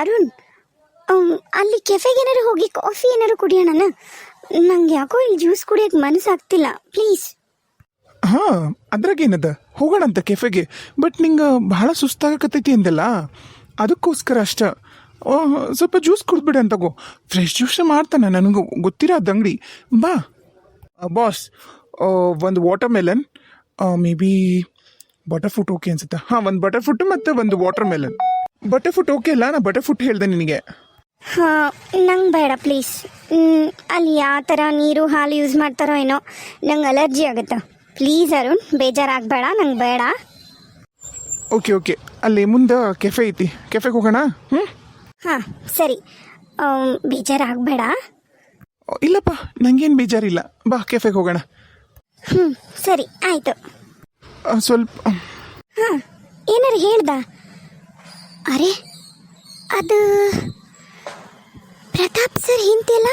ಅರುಣ್ ಅಲ್ಲಿ ಕೆಫೆಗೆ ಏನಾರು ಹೋಗಿ ಕಾಫಿ ಏನಾರು ಕುಡಿಯೋಣ ನಂಗೆ ಯಾಕೋ ಇಲ್ಲಿ ಜ್ಯೂಸ್ ಕುಡಿಯೋಕೆ ಮನಸ್ಸಾಗ್ತಿಲ್ಲ, ಪ್ಲೀಸ್. ಹಾಂ ಅದ್ರಾಗೇನದ ಹೋಗೋಣಂತ ಕೆಫೆಗೆ. ಬಟ್ ನಿಂಗೆ ಬಹಳ ಸುಸ್ತಾಗಕತ್ತೈತಿ ಅಂದಲ್ಲ. ಅದಕ್ಕೋಸ್ಕರ ಅಷ್ಟ. ಸ್ವಲ್ಪ ಜ್ಯೂಸ್ ಕುಡ್ದ್ಬಿಡ ತಗೋ. ಫ್ರೆಶ್ ಜ್ಯೂಸ್ ಮಾಡ್ತಾನೆ ನನಗೂ. ಗೊತ್ತಿರೋ ಅದು ಅಂಗಡಿ. ಬಾ. ಬಾಸ್ ಒಂದು watermelon maybe butter fruit okay ಅನ್ಸುತ್ತೆ? ಹಾಂ, ಒಂದು ಬಟರ್ ಫುಟ್ ಮತ್ತು ಒಂದು watermelon butter fruit okay ಅಲ್ಲ? ನಾ ಬಟರ್ ಫುಟ್ ಹೇಳ್ದೆ ನಿನಗೆ. ಹಾಂ ನಂಗೆ ಬೇಡ ಪ್ಲೀಸ್ ಅಲ್ಲಿ ಯಾವ ಥರ ನೀರು ಹಾಲು ಯೂಸ್ ಮಾಡ್ತಾರೋ ಏನೋ ನಂಗೆ ಅಲರ್ಜಿ ಆಗುತ್ತೆ. ಪ್ಲೀಸ್ ಅರುಣ್ ಬೇಜಾರಾಗಬೇಡ ನಂಗೆ ಬೇಡ. ಓಕೆ ಓಕೆ ಅಲ್ಲಿ ಮುಂದೆ ಕೆಫೆ ಐತಿ. ಕೆಫೆಗೆ ಹೋಗೋಣ? ಹ್ಞೂ ಹಾಂ ಸರಿ. ಬೇಜಾರಾಗಬೇಡ. ಇಲ್ಲಪ್ಪ ನಂಗೇನು ಬೇಜಾರಿಲ್ಲ. ಬಾ ಕೆಫೆಗೆ ಹೋಗೋಣ. ಹ್ಞೂ ಸರಿ ಆಯಿತು. ಸ್ವಲ್ಪ ಹಾಂ ಏನಾರು ಹೇಳ್ದ? ಅರೆ, ಅದು ಪ್ರತಾಪ್ ಸರ್ ಹಿಂತೆಲ್ಲ?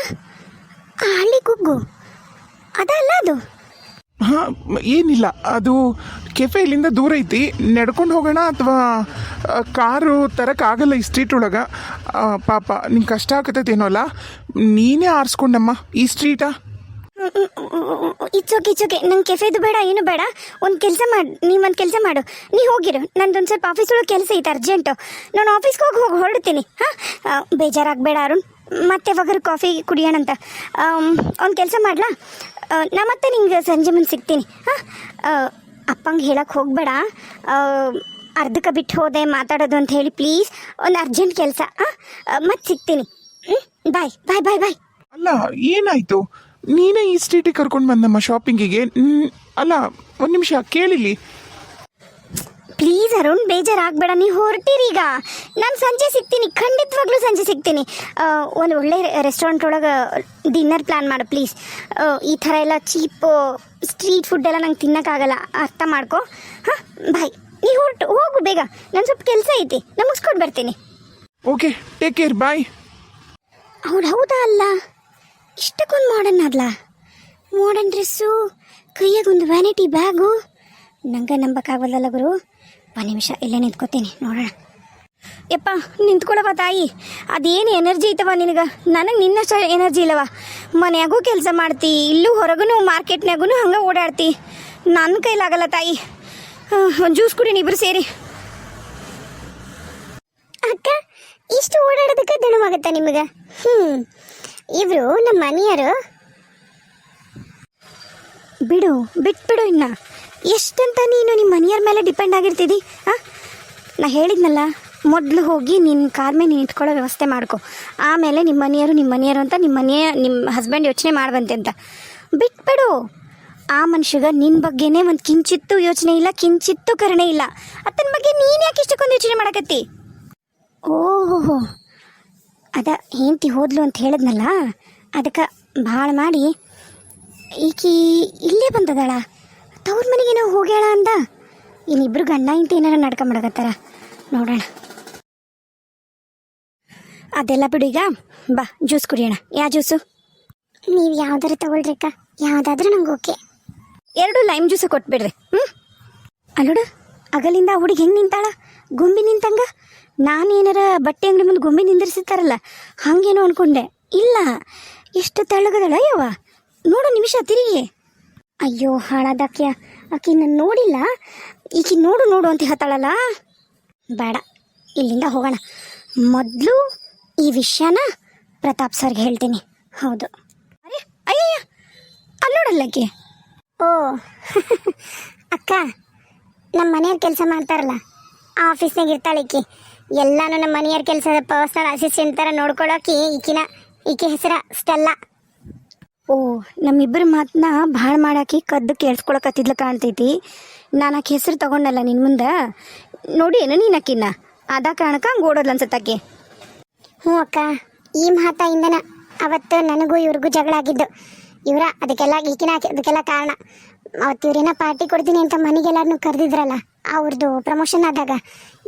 ಹಳ್ಳಿ ಕುಗ್ಗು ಅದಲ್ಲ ಅದು? ಹಾಂ, ಏನಿಲ್ಲ. ಅದು ಕೆಫೆ ಇಲ್ಲಿಂದ ದೂರ ಐತಿ. ನಡ್ಕೊಂಡು ಹೋಗೋಣ ಅಥವಾ ಕಾರು ತರಕ್ಕಾಗಲ್ಲ ಈ ಸ್ಟ್ರೀಟ್ ಒಳಗೆ? ಪಾಪ, ನಿಂಗೆ ಕಷ್ಟ ಆಗತ್ತೈತೇನೋ ಅಲ್ಲ? ನೀನೇ ಆರಿಸ್ಕೊಂಡಮ್ಮ. ಈ ಸ್ಟ್ರೀಟಾ ಇಟ್ಸ್ ಓಕೆ ನಂಗೆ ಕೆಫೆದು ಬೇಡ, ಏನು ಬೇಡ. ಒಂದು ಕೆಲಸ ಮಾಡು ಒಂದು ಕೆಲಸ ಮಾಡು. ನೀ ಹೋಗಿರು. ನಂದೊಂದು ಸ್ವಲ್ಪ ಆಫೀಸ್ ಒಳಗೆ ಕೆಲಸ ಐತೆ ಅರ್ಜೆಂಟು ನಾನು ಆಫೀಸ್ಗೆ ಹೋಗಿ ಹೋಗಿ ಹೊರಡ್ತೀನಿ. ಹಾಂ? ಬೇಜಾರಾಗಬೇಡ ಅರುಣ್. ಮತ್ತೆ ಯಾವಾಗಾರು ಕಾಫಿ ಕುಡಿಯೋಣಂತ ಒಂದು ಕೆಲಸ ಮಾಡ್ಲಾ? ನಾ ಮತ್ತೆ ನಿಂಗೆ ಸಂಜೆ ಮುಂದೆ ಸಿಗ್ತೀನಿ. ಹಾಂ? ಅಪ್ಪಂಗೆ ಹೇಳಕ್ಕೆ ಹೋಗಬೇಡ. ಅರ್ಧಕ್ಕೆ ಬಿಟ್ಟು ಹೋದೆ ಮಾತಾಡೋದು ಅಂತ ಹೇಳಿ ಪ್ಲೀಸ್ ಒಂದು ಅರ್ಜೆಂಟ್ ಕೆಲಸ. ಹಾಂ? ಮತ್ತೆ ಸಿಗ್ತೀನಿ. ಬಾಯ್ ಬಾಯ್ ಬಾಯ್ ಬಾಯ್ ಅಲ್ಲ, ಏನಾಯ್ತು? ನೀನೇ ಈ ಸ್ಟ್ರೀಟಿಗೆ ಕರ್ಕೊಂಡು ಬಂದಮ್ಮ ಶಾಪಿಂಗಿಗೆ ಅಲ್ಲ ಒಂದು ನಿಮಿಷ ಕೇಳಿಲಿ ಪ್ಲೀಸ್ ಅರುಣ್ ಬೇಜಾರಾಗಬೇಡ ನೀವು ಹೊರಟಿರಿ ಈಗ. ನಾನು ಸಂಜೆ ಸಿಗ್ತೀನಿ ಖಂಡಿತವಾಗ್ಲೂ ಸಂಜೆ ಸಿಗ್ತೀನಿ. ಒಂದು ಒಳ್ಳೆ ರೆಸ್ಟೋರೆಂಟ್ ಒಳಗೆ ಡಿನ್ನರ್ ಪ್ಲ್ಯಾನ್ ಮಾಡು ಪ್ಲೀಸ್. ಈ ಥರ ಎಲ್ಲ ಚೀಪ್ ಸ್ಟ್ರೀಟ್ ಫುಡ್ ಎಲ್ಲ ನಂಗೆ ತಿನ್ನೋಕ್ಕಾಗಲ್ಲ ಅರ್ಥ ಮಾಡ್ಕೊ. ಹಾಂ ಬಾಯ್ ನೀವು ಹೊರಟು ಹೋಗು ಬೇಗ. ನಾನು ಸ್ವಲ್ಪ ಕೆಲಸ ಐತಿ ನಾನು ಮುಗಿಸ್ಕೊಂಡು ಬರ್ತೀನಿ. ಓಕೆ ಟೇಕ್ ಕೇರ್ ಬಾಯ್ ಅವ್ರು ಹೌದಾ ಅಲ್ಲ? ಇಷ್ಟಕ್ಕೊಂದು ಮಾಡರ್ನ್ ಅದ್ಲಾ? ಮಾಡರ್ನ್ ಡ್ರೆಸ್ಸು ಕೈಯಾಗೊಂದು ವ್ಯಾನಿಟಿ ಬ್ಯಾಗು ನಂಗೆ ನಂಬಕ್ಕಾಗಲ್ಲ ಗುರು. ಒಂದು ನಿಮಿಷ ಇಲ್ಲೇ ನಿಂತ್ಕೋತೀನಿ, ನೋಡೋಣ. ಯಪ್ಪ ನಿಂತ್ಕೊಳವ ತಾಯಿ. ಅದೇನು ಎನರ್ಜಿ ಐತವ ನಿನಗೆ? ನನಗೆ ನಿನ್ನಷ್ಟು ಎನರ್ಜಿ ಇಲ್ಲವ ಮನೆಯಾಗೂ ಕೆಲಸ ಮಾಡ್ತಿ, ಇಲ್ಲೂ ಹೊರಗೂ ಮಾರ್ಕೆಟ್ನಾಗೂ ಹಂಗೆ ಓಡಾಡ್ತಿ. ನನ್ನ ಕೈಲಾಗಲ್ಲ ತಾಯಿ. ಜ್ಯೂಸ್ ಕುಡಿ ಇಬ್ರು ಸೇರಿ. ಅಕ್ಕ, ಇಷ್ಟು ಓಡಾಡೋದಕ್ಕೆ ದಣವಾಗುತ್ತಾ ನಿಮಗೆ? ಹ್ಞೂ ಇವರು ನಮ್ಮ ಮನೆಯವರು. ಬಿಡು, ಬಿಟ್ಬಿಡು ಇನ್ನ. ಎಷ್ಟಂತ ನೀನು ನಿಮ್ಮ ಮನೆಯವ್ರ ಮೇಲೆ ಡಿಪೆಂಡ್ ಆಗಿರ್ತಿದ್ದಿ ಹಾಂ ನಾ ಹೇಳಿದ್ನಲ್ಲ, ಮೊದಲು ಹೋಗಿ ನಿನ್ನ ಕಾರ್ ಮೇಲೆ ನಿಂತ್ಕೊಳ್ಳೋ ವ್ಯವಸ್ಥೆ ಮಾಡ್ಕೊ. ಆಮೇಲೆ ನಿಮ್ಮ ಮನೆಯವರು ನಿಮ್ಮ ಮನೆಯವರು ಅಂತ ನಿಮ್ಮ ಮನೆಯ ನಿಮ್ಮ ಹಸ್ಬೆಂಡ್ ಯೋಚನೆ ಮಾಡುವಂತೆ ಅಂತ. ಬಿಟ್ಬಿಡು. ಆ ಮನುಷ್ಯಗ ನಿನ್ನ ಬಗ್ಗೆನೇ ಒಂದು ಕಿಂಚಿತ್ತು ಯೋಚನೆ ಇಲ್ಲ, ಕಿಂಚಿತ್ತು ಕರುಣೆ ಇಲ್ಲ. ಅತನ ಬಗ್ಗೆ ನೀನು ಯಾಕೆ ಇಷ್ಟಕ್ಕೊಂದು ಯೋಚನೆ ಮಾಡಕತ್ತಿ? ಓಹೋ ಅದ ಹೆಂಡತಿ ಹೋದ್ಲು ಅಂತ ಹೇಳಿದ್ನಲ್ಲ ಅದಕ್ಕೆ ಭಾಳ ಮಾಡಿ ಈಕಿ ಇಲ್ಲೇ ಬಂದದಾಳ ತವ್ರ ಮನೆಗೆ ನಾವು ಹೋಗ್ಯಾಳ ಅಂದ. ಇನ್ನಿಬ್ರು ಗಂಡ ಇಂತ ಏನಾರ ನಾಟಕ ಮಾಡಕತ್ತಾರ ನೋಡೋಣ. ಅದೆಲ್ಲ ಬಿಡು ಈಗ ಬಾ ಜ್ಯೂಸ್ ಕುಡಿಯೋಣ. ಯಾವ ಜ್ಯೂಸು? ನೀವು ಯಾವ್ದಾರು ತಗೊಳ್ರಿ ಅಕ್ಕ ಯಾವುದಾದ್ರೂ ನಂಗೆ ಓಕೆ. ಎರಡು ಲೈಮ್ ಜ್ಯೂಸ್ ಕೊಟ್ಬಿಡ್ರಿ ಹ್ಞೂ ಅಲ್ಲೋಡು ಅಗಲಿಂದ ಹುಡುಗಿ ಹೆಂಗೆ ನಿಂತಾಳ? ಗೊಂಬಿ ನಿಂತಂಗ? ನಾನು ಬಟ್ಟೆ ಅಂಗಡಿ ಮುಂದೆ ಗೊಂಬಿ ನಿಂದಿರ್ಸಿರ್ತಾರಲ್ಲ, ಹಾಗೇನೋ ಅನ್ಕೊಂಡೆ. ಇಲ್ಲ, ಎಷ್ಟು ತೆಳ್ಳಗದಳ ಯವ್ವ? ನೋಡು ನಿಮಿಷ, ತಿರುಗಿ. ಅಯ್ಯೋ, ಹಾಳಾದಾಕ್ಯ. ಆಕೆ ನಾನು ನೋಡಿಲ್ಲ. ಈಕಿ ನೋಡು ನೋಡು ಅಂತ ಹೇಳ್ತಾಳಲ್ಲ. ಬೇಡ, ಇಲ್ಲಿಂದ ಹೋಗೋಣ. ಮೊದಲು ಈ ವಿಷಯನ ಪ್ರತಾಪ್ ಸರ್ಗೆ ಹೇಳ್ತೀನಿ. ಹೌದು. ಅರೆ, ಅಯ್ಯಯ್ಯ ಅಲ್ಲೋಡಲ್ಲಕ್ಕೆ ಓ, ಅಕ್ಕ ನಮ್ಮ ಮನೆಯವ್ರು ಕೆಲಸ ಮಾಡ್ತಾರಲ್ಲ ಆಫೀಸ್ನಾಗ ಇರ್ತಾಳೆ ಈಕಿ. ಎಲ್ಲಾನು ನಮ್ಮ ಮನೆಯವ್ರ ಕೆಲಸದ ಪರ್ಸನಲ್ ಅಸಿಸ್ಟೆಂಟ್ ಥರ ನೋಡ್ಕೊಳ್ಳೋಕೆ ಈಕಿನ ಈಕೆ ಹೆಸರ ಸ್ಟೆಲ್ಲ. ಓ ನಮ್ಮಿಬ್ಬರ ಮಾತನ್ನ ಭಾಳ ಮಾಡಾಕಿ ಕದ್ದು ಕೇಳಿಸ್ಕೊಳಕತ್ತಿದ್ಲು ಕಾಣ್ತೈತಿ. ನಾನು ಆಕೆ ಹೆಸರು ತಗೊಂಡಲ್ಲ ನಿನ್ನ ಮುಂದೆ. ನೋಡಿ ಏನು ನೀನು ಅಕ್ಕಿನ ಅದ ಕಾರಣಕ್ಕೆ ಹಂಗೆ ಓಡೋದ್ಲ ಅನ್ಸತ್ತಾಕೆ ಹ್ಞೂ ಅಕ್ಕ ಈ ಮಾತಾಯಿಂದನ ಅವತ್ತು ನನಗೂ ಇವ್ರಿಗೂ ಜಗಳ ಆಗಿದ್ದು. ಇವರ ಅದಕ್ಕೆಲ್ಲ ಈಕಿನ ಅದಕ್ಕೆಲ್ಲ ಕಾರಣ. ಅವತ್ತು ಇವ್ರೇನ ಪಾರ್ಟಿ ಕೊಡ್ತೀನಿ ಅಂತ ಮನೆಗೆಲ್ಲಾರನ್ನು ಕರೆದಿದ್ರಲ್ಲ. ಅವ್ರದ್ದು ಪ್ರಮೋಷನ್ ಆದಾಗ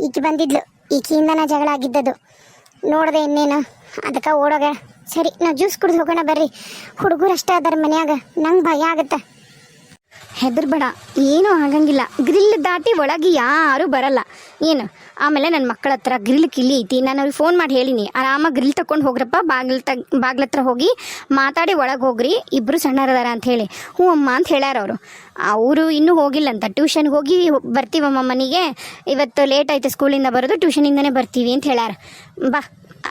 ಈಕಿ ಬಂದಿದ್ಲು. ಈಕಿಯಿಂದನ ಜಗಳ ಆಗಿದ್ದದು. ನೋಡಿದೆ ಇನ್ನೇನು. ಅದಕ್ಕೆ ಓಡೋಗ. ಸರಿ, ನಾವು ಜ್ಯೂಸ್ ಕುಡಿದು ಹೋಗೋಣ ಬರ್ರಿ. ಹುಡುಗರು ಅಷ್ಟೇ ಅದಾರ ಮನ್ಯಾಗ. ನಂಗೆ ಭಯ ಆಗತ್ತೆ. ಹೆದರ್ಬೇಡ, ಏನೂ ಆಗಂಗಿಲ್ಲ. ಗ್ರಿಲ್ ದಾಟಿ ಒಳಗೆ ಯಾರೂ ಬರಲ್ಲ. ಏನು, ಆಮೇಲೆ ನನ್ನ ಮಕ್ಕಳ ಹತ್ರ ಗ್ರಿಲ್ ಕಿಲ್ಲಿ ಐತಿ, ನಾನು ಅವ್ರಿಗೆ ಫೋನ್ ಮಾಡಿ ಹೇಳಿನಿ ಆರಾಮಾಗಿ ಗ್ರಿಲ್ ತಕೊಂಡು ಹೋಗ್ರಪ್ಪ, ಬಾಗಿಲು ತ, ಬಾಗ್ಲ ಹತ್ರ ಹೋಗಿ ಮಾತಾಡಿ ಒಳಗೆ ಹೋಗ್ರಿ ಇಬ್ಬರು ಸಣ್ಣರದಾರ ಅಂತ ಹೇಳಿ. ಹ್ಞೂ ಅಮ್ಮ ಅಂತ ಹೇಳ್ಯಾರ ಅವರು. ಅವರು ಇನ್ನೂ ಹೋಗಿಲ್ಲ ಅಂತ ಟ್ಯೂಷನ್ಗೆ ಹೋಗಿ ಬರ್ತೀವಮ್ಮ ಮನೆಗೆ, ಇವತ್ತು ಲೇಟ್ ಆಯ್ತು ಸ್ಕೂಲಿಂದ ಬರೋದು, ಟ್ಯೂಷನಿಂದನೇ ಬರ್ತೀವಿ ಅಂತ ಹೇಳ್ಯಾರ. ಬಾ.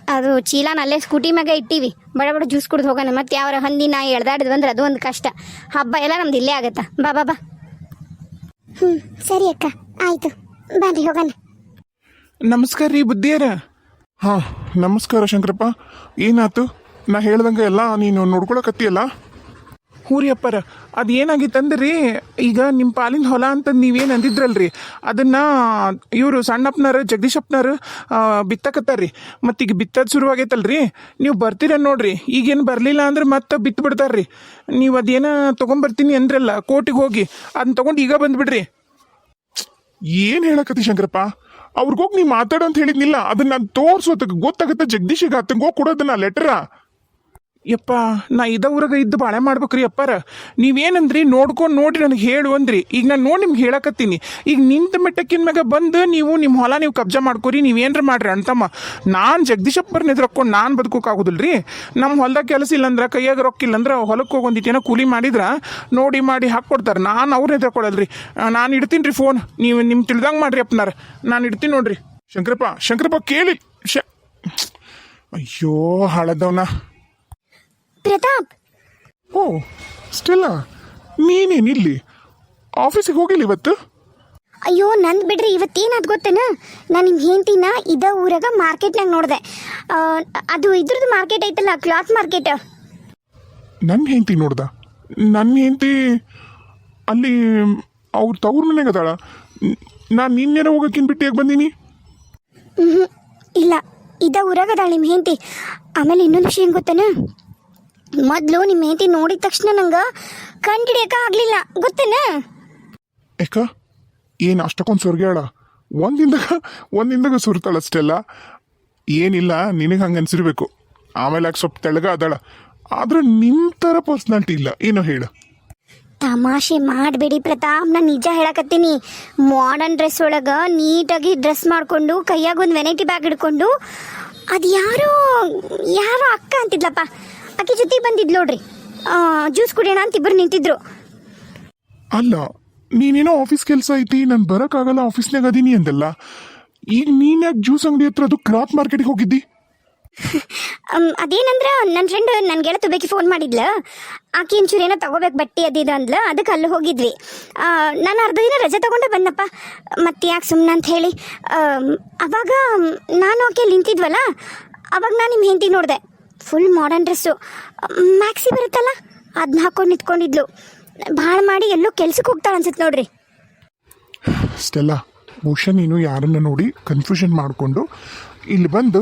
ಅದು ಚೀಲಾನ ಅಲ್ಲೇ ಸ್ಕೂಟಿ ಮ್ಯಾಗ ಇಟ್ಟಿವಿ. ಬಡ ಬಡ ಜ್ಯೂಸ್ ಕುಡ್ದು ಹೋಗೋಣ. ಮತ್ತೆ ಯಾವ ಹಂದಿ ನಾ ಎಳ್ದಾಡಿದ್ವಿ ಅಂದ್ರೆ ಅದು ಒಂದು ಕಷ್ಟ. ಹಬ್ಬ ಎಲ್ಲ ನಮ್ದು ಇಲ್ಲೇ ಆಗತ್ತಾ. ಬಾ ಬಾ ಬಾ. ಹ್ಞೂ ಸರಿ ಅಕ್ಕ. ಆಯ್ತು. ಬನ್ರಿ ಹೋಗೋಣ. ನಮಸ್ಕಾರ ರೀ ಬುದ್ಧಿಯರ. ಹಾ ನಮಸ್ಕಾರ ಶಂಕರಪ್ಪ. ಏನಾತು? ನಾ ಹೇಳ್ದಂಗೆ ಎಲ್ಲ ನೀನು ನೋಡ್ಕೊಳಕತ್ತಿಯಲ್ಲ? ಹ್ಞೂ ರೀ ಅಪ್ಪಾರ ಅದು ಈಗ ನಿಮ್ಮ ಪಾಲಿನ ಹೊಲ ಅಂತ ನೀವೇನು ಅಂದಿದ್ರಲ್ರಿ? ಅದನ್ನು ಇವರು ಸಣ್ಣಪ್ಪನರು ಜಗದೀಶಪ್ಪನರು ಬಿತ್ತಕತ್ತಾರ್ರಿ. ಈಗ ಬಿತ್ತೋದು ಶುರುವಾಗೈತಲ್ರಿ ನೀವು ಬರ್ತೀರ ನೋಡ್ರಿ. ಈಗೇನು ಬರಲಿಲ್ಲ ಅಂದ್ರೆ ಮತ್ತೆ ಬಿತ್ತು ಬಿಡ್ತಾರ್ರಿ. ನೀವು ಅದೇನ ತೊಗೊಂಬರ್ತೀನಿ ಅಂದ್ರಲ್ಲ ಕೋಟಿಗೆ ಹೋಗಿ ಅದನ್ನ ತೊಗೊಂಡು ಈಗ ಬಂದುಬಿಡ್ರಿ ಏನು ಹೇಳಕತ್ತಿ ಶಂಕರಪ್ಪ? ಅವ್ರಿಗೋಗಿ ನೀವು ಮಾತಾಡೋ ಅಂತ ಹೇಳಿದ್ನಿಲ್ಲ. ಅದನ್ನ ನಾನು ತೋರಿಸೋದಕ್ಕೆ ಗೊತ್ತಾಗುತ್ತೆ. ಜಗದೀಶಿಗೆ ಆತಂಗೆ ಹೋಗಿ ಕೊಡೋದನ್ನ ಲೆಟರ ಯಪ್ಪ, ನಾ ಇದ ಊರಾಗ ಇದ್ದು ಬಾಳೆ ಮಾಡ್ಬೇಕ್ರಿ ಅಪ್ಪಾರ. ನೀವೇನಂದ್ರಿ? ನೋಡ್ಕೊಂಡು ನೋಡಿ ನನಗೆ ಹೇಳು ಅಂದ್ರಿ. ಈಗ ನಾನು ನೋಡಿ ನಿಮ್ಗೆ ಹೇಳಕತ್ತೀನಿ. ಈಗ ನಿಂತ ಮೆಟ್ಟಕ್ಕಿನ ಮ್ಯಾಗ ಬಂದು ನೀವು ನಿಮ್ಮ ಹೊಲ ನೀವು ಕಬ್ಜಾ ಮಾಡ್ಕೊರಿ, ನೀವೇನ್ರ ಮಾಡ್ರಿ ಅಂತಮ್ಮ ನಾನು ಜಗದೀಶಪ್ಪರ್ನ ಎದ್ರಕ್ಕೊಂಡು ನಾನು ಬದುಕೋಕ್ಕಾಗೋದಿಲ್ರಿ ನಮ್ಮ ಹೊಲ್ದಾಗ ಕೆಲಸ ಇಲ್ಲಂದ್ರೆ, ಕೈಯಾಗ ರೊಕ್ಕ ಇಲ್ಲಂದ್ರೆ ಹೊಲಕ್ಕೆ ಹೋಗಿ ಒಂದಿತ್ತೇನೋ ಕೂಲಿ ಮಾಡಿದ್ರೆ, ನೋಡಿ ಮಾಡಿ ಹಾಕ್ಕೊಡ್ತಾರೆ. ನಾನು ಅವ್ರನ್ನ ಎದ್ರಕೊಳಲ್ರಿ. ನಾನು ಇಡ್ತೀನಿ ರೀ ಫೋನ್. ನೀವು ನಿಮ್ಮ ತಿಳಿದಂಗೆ ಮಾಡ್ರಿ ಅಪ್ಪನಾರ. ನಾನು ಇಡ್ತೀನಿ ನೋಡ್ರಿ. ಶಂಕರಪ್ಪ ಶಂಕರಪ್ಪ ಕೇಳಿ. ಶ ಅಯ್ಯೋ, ಹಾಳದವನ. ಪ್ರತಾಪ್! ಓ ಸ್ಟೆಲ್ಲ ನೀನೇನಿಲ್ಲಿ ಆಫೀಸಿಗೆ ಹೋಗಿಲ್ಲ ಇವತ್ತು? ಅಯ್ಯೋ ನಂದು ಬಿಡ್ರಿ ಇವತ್ತೇನಾದ್ ಗೊತ್ತೇನ? ನಾನು ನಿಮ್ಮ ಹೆಂಡತಿನ ಇದ ಊರಾಗ ಮಾರ್ಕೆಟ್ನಾಗ ನೋಡಿದೆ. ಅದು ಇದ್ರದ್ದು ಮಾರ್ಕೆಟ್ ಐತಲ್ಲ ಕ್ಲಾತ್ ಮಾರ್ಕೆಟ್. ನನ್ನ ಹೆಂಡತಿ ನೋಡ್ದ. ನನ್ನ ಹೆಂಡತಿ ಅಲ್ಲಿ ಅವ್ರ ತವ್ರ ಮನೆಗೆ ಅದಾಳ. ನಾನು ನಿನ್ನೆರ ಹೋಗಕ್ಕಿನ್ ಬಿಟ್ಟಿಯಾಗಿ ಬಂದೀನಿ? ಇಲ್ಲ ಇದ ಊರಾಗ ಅದಾಳ ನಿಮ್ಮ ಹೆಂಡತಿ. ಆಮೇಲೆ ಇನ್ನೊಂದು ವಿಷಯ ಏನು ಗೊತ್ತೇನ? ಮೊದಲು ನಿಮ್ಮ ಹೆಂಡತಿ ನೋಡಿದ ತಕ್ಷಣ ನಂಗೆ ಕಂಡಿಡಿಯಕ ಆಗಲಿಲ್ಲ. ಗೊತ್ತೇನ? ಏಕ ಏನು ಅಷ್ಟಕ್ಕೊಂದು ಸುರ್ಗ್ಯಾಳ ಒಂದಿಂದ ಒಂದಿಂದಾಗ ಸುರ್ತಾಳ ಅಷ್ಟೆಲ್ಲ. ಏನಿಲ್ಲ ನಿನಗೆ ಹಂಗೆ ಅನ್ಸಿರ್ಬೇಕು. ಆಮೇಲೆ ಯಾಕೆ ಸ್ವಲ್ಪ ತೆಳಗ ಅದಾಳ. ಆದ್ರೆ ನಿಮ್ಮ ಥರ ಪರ್ಸ್ನಾಲಿಟಿ ಇಲ್ಲ. ಏನೋ ಹೇಳು. ತಮಾಷೆ ಮಾಡಬೇಡಿ ಪ್ರತಾಪ್. ನಾನು ನಿಜ ಹೇಳಕತ್ತೀನಿ. ಮಾಡರ್ನ್ ಡ್ರೆಸ್ ಒಳಗೆ ನೀಟಾಗಿ ಡ್ರೆಸ್ ಮಾಡಿಕೊಂಡು ಕೈಯಾಗ ಒಂದು ವೆನೈಟಿ ಬ್ಯಾಗ್ ಹಿಡ್ಕೊಂಡು ಅದು ಯಾರೋ ಯಾರೋ ಅಕ್ಕ ಅಂತಿದ್ಲಪ್ಪ. ಆಕೆ ಜೊತೆಗೆ ಬಂದಿದ್ಲು ನೋಡ್ರಿ. ಜ್ಯೂಸ್ ಕುಡಿಯೋಣ ಅಂತ ಇಬ್ಬರು ನಿಂತಿದ್ರು. ಅಲ್ಲ ನೀನೇನೋ ಆಫೀಸ್ ಕೆಲಸ ಐತಿ ನಾನು ಬರೋಕ್ಕಾಗಲ್ಲ ಆಫೀಸ್ನಾಗ ಅದೀನಿ ಅಂದಲ್ಲ. ಈಗ ನೀನು ಯಾಕೆ ಜ್ಯೂಸ್ ಅಂಗಡಿ ಹತ್ರ ಅದು ಕ್ರಾತ್ ಮಾರ್ಕೆಟಿಗೆ ಹೋಗಿದ್ದಿ? ಅದೇನಂದ್ರೆ ನನ್ನ ಫ್ರೆಂಡ್ ನನ್ನ ಗೆಳತಿ ಬೇಕಿ ಫೋನ್ ಮಾಡಿದ್ಲ. ಆಕೆ ಒಂಚೂರು ಏನೋ ತಗೋಬೇಕು ಬಟ್ಟೆ ಅದಿದ ಅಂದ್ಲ ಅದಕ್ಕೆ ಅಲ್ಲಿ ಹೋಗಿದ್ವಿ. ನಾನು ಅರ್ಧ ದಿನ ರಜೆ ತಗೊಂಡೆ ಬಂದಪ್ಪ. ಮತ್ತೆ ಯಾಕೆ ಸುಮ್ಮನೆ ಅಂತ ಹೇಳಿ. ಅವಾಗ ನಾನು ಆಕೆ ನಿಂತಿದ್ವಲ್ಲ ಅವಾಗ ನಾನು ನಿಮ್ಮ ಹೆಂಡತಿ ನೋಡಿದೆ. ಫುಲ್ ಮಾಡರ್ನ್ ಡ್ರೆಸ್ಸು ಮ್ಯಾಕ್ಸಿ ಬರುತ್ತಲ್ಲ? ಅದನ್ನ ಹಾಕೊಂಡು ನಿಂತ್ಕೊಂಡಿದ್ಲು. ಭಾಳ ಮಾಡಿ ಎಲ್ಲೋ ಕೆಲ್ಸಕ್ಕೆ ಹೋಗ್ತಾಳೆ ಅನ್ಸುತ್ತೆ ನೋಡ್ರಿ. ಅಷ್ಟೆಲ್ಲ ಬಹುಶಃ ನೀನು ಯಾರನ್ನ ನೋಡಿ ಕನ್ಫ್ಯೂಷನ್ ಮಾಡಿಕೊಂಡು ಇಲ್ಲಿ ಬಂದು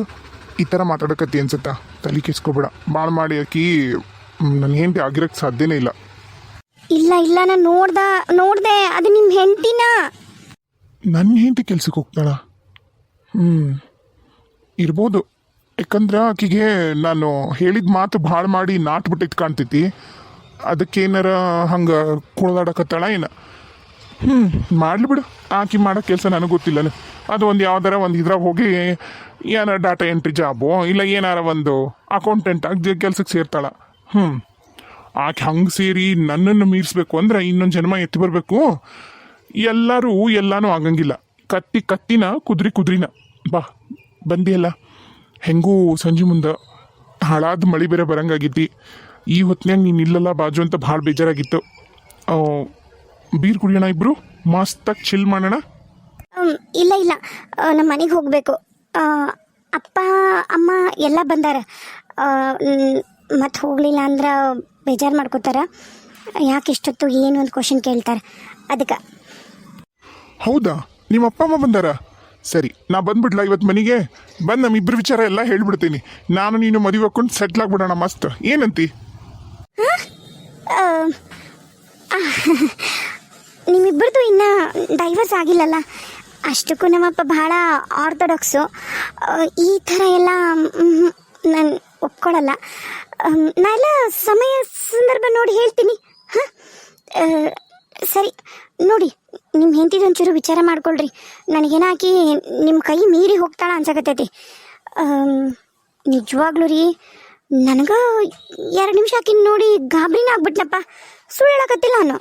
ಈ ಥರ ಮಾತಾಡಕತ್ತಿ ಅನ್ಸುತ್ತಾ? ತಲೆ ಕೆಸ್ಕೊಬೇಡ ಭಾಳ ಮಾಡಿ ಆಕಿ ನನ್ನ ಹೆಂಡತಿ ಆಗಿರೋಕ್ಕೆ ಸಾಧ್ಯನೇ ಇಲ್ಲ. ಇಲ್ಲ ಇಲ್ಲ ನಾನು ನೋಡ್ದ ನೋಡ್ದೆ. ಅದು ನಿಮ್ಮ ಹೆಂಡತಿನ? ನನ್ನ ಹೆಂಡತಿ ಕೆಲ್ಸಕ್ಕೆ ಹೋಗ್ತಾಳ? ಹ್ಞೂ ಇರ್ಬೋದು. ಯಾಕಂದ್ರೆ ಆಕಿಗೆ ನಾನು ಹೇಳಿದ ಮಾತು ಭಾಳ ಮಾಡಿ ನಾಟ್ ಬಿಟ್ಟಿದ್ದು ಕಾಣ್ತೈತಿ. ಅದಕ್ಕೇನಾರ ಹಂಗೆ ಕುಳ್ದಾಡಕತ್ತಾಳ ಏನು? ಹ್ಞೂ ಮಾಡಲಿ ಬಿಡು. ಆಕಿ ಮಾಡೋ ಕೆಲಸ ನನಗೆ ಗೊತ್ತಿಲ್ಲ ಅದು ಒಂದು ಯಾವ್ದಾರ ಒಂದು ಇದ್ರಾಗ ಹೋಗಿ ಏನಾರ ಡಾಟಾ ಎಂಟ್ರಿ ಜಾಬು ಇಲ್ಲ ಏನಾರ ಒಂದು ಅಕೌಂಟೆಂಟ್ ಆಗಿ ಕೆಲ್ಸಕ್ಕೆ ಸೇರ್ತಾಳ. ಹ್ಞೂ ಆಕೆ ಹಂಗೆ ಸೇರಿ ನನ್ನನ್ನು ಮೀರಿಸ್ಬೇಕು ಅಂದ್ರೆ ಇನ್ನೊಂದು ಜನ್ಮ ಎತ್ತಿ ಬರಬೇಕು. ಎಲ್ಲರೂ ಎಲ್ಲನೂ ಆಗಂಗಿಲ್ಲ. ಕತ್ತಿ ಕತ್ತಿನ ಕುದ್ರಿ ಕುದ್ರಿನ. ಬಾ ಬಂದಿಯಲ್ಲ. ಹೆಂಗೂ ಸಂಜೆ ಮುಂದೆ ಹಾಳಾದ ಮಳಿ ಬೇರೆ ಬರಂಗಾಗಿದ್ದಿ. ಈ ಹೊತ್ತಿನಾಗ ನೀನು ಇಲ್ಲಲ್ಲ ಬಾಜು ಅಂತ ಭಾಳ ಬೇಜಾರಾಗಿತ್ತು. ಬೀರ್ ಕುಡಿಯೋಣ ಇಬ್ರು? ಮಸ್ತಾಗಿ ಚಿಲ್ ಮಾಡೋಣ? ಇಲ್ಲ ಇಲ್ಲ. ನಮ್ಮ ಮನೆಗೆ ಹೋಗಬೇಕು. ಅಪ್ಪ ಅಮ್ಮ ಎಲ್ಲ ಬಂದಾರ. ಮತ್ತು ಹೋಗಲಿಲ್ಲ ಅಂದ್ರೆ ಬೇಜಾರು ಮಾಡ್ಕೋತಾರ. ಯಾಕೆ ಇಷ್ಟೊತ್ತು ಏನು ಒಂದು ಕ್ವಶನ್ ಕೇಳ್ತಾರೆ. ಅದಕ್ಕೆ. ಹೌದಾ? ನಿಮ್ಮ ಅಪ್ಪ ಅಮ್ಮ ಬಂದಾರ? ಸರಿ, ನಾ ಬಂದ್ಬಿಡ್ಲಾ ಇವತ್ತು ಮನೆಗೆ? ಬಂದು ಇಬ್ಬರು ವಿಚಾರ ಎಲ್ಲ ಹೇಳ್ಬಿಡ್ತೀನಿ. ನಾನು ನೀನು ಮದುವೆ ಹಾಕೊಂಡು ಸೆಟ್ಲ್ ಆಗ್ಬಿಡೋಣ ಮಸ್ತ್. ಏನಂತಿ? ನಿಮ್ಮಿಬ್ಬರದು ಇನ್ನೂ ಡೈವರ್ಸ್ ಆಗಿಲ್ಲಲ್ಲ? ಅಷ್ಟಕ್ಕೂ ನಮ್ಮಪ್ಪ ಭಾಳ ಆರ್ಥೋಡಾಕ್ಸು ಈ ಥರ ಎಲ್ಲ ನಾನು ಒಪ್ಕೊಳ್ಳಲ್ಲ ನಾ ಎಲ್ಲ ಸಮಯ, ಸಂದರ್ಭ ನೋಡಿ ಹೇಳ್ತೀನಿ. ಹಾಂ? ಸರಿ, ನೋಡಿ ನಿಮ್ಮ ಹೆಂಡತಿದು ಒಂಚೂರು ವಿಚಾರ ಮಾಡ್ಕೊಳ್ರಿ. ನನಗೇನಾಕಿ ನಿಮ್ಮ ಕೈ ಮೀರಿ ಹೋಗ್ತಾಳ ಅನ್ಸಕತ್ತೈತಿ. ನಿಜವಾಗ್ಲೂ ರೀ, ನನಗೆ ಎರಡು ನಿಮಿಷ ಆಕಿನ ನೋಡಿ ಗಾಬರಿನ ಆಗ್ಬಿಟ್ನಪ್ಪ. ಸುಳ್ಳು ಹೇಳಕತ್ತಿಲ್ಲ ನಾನು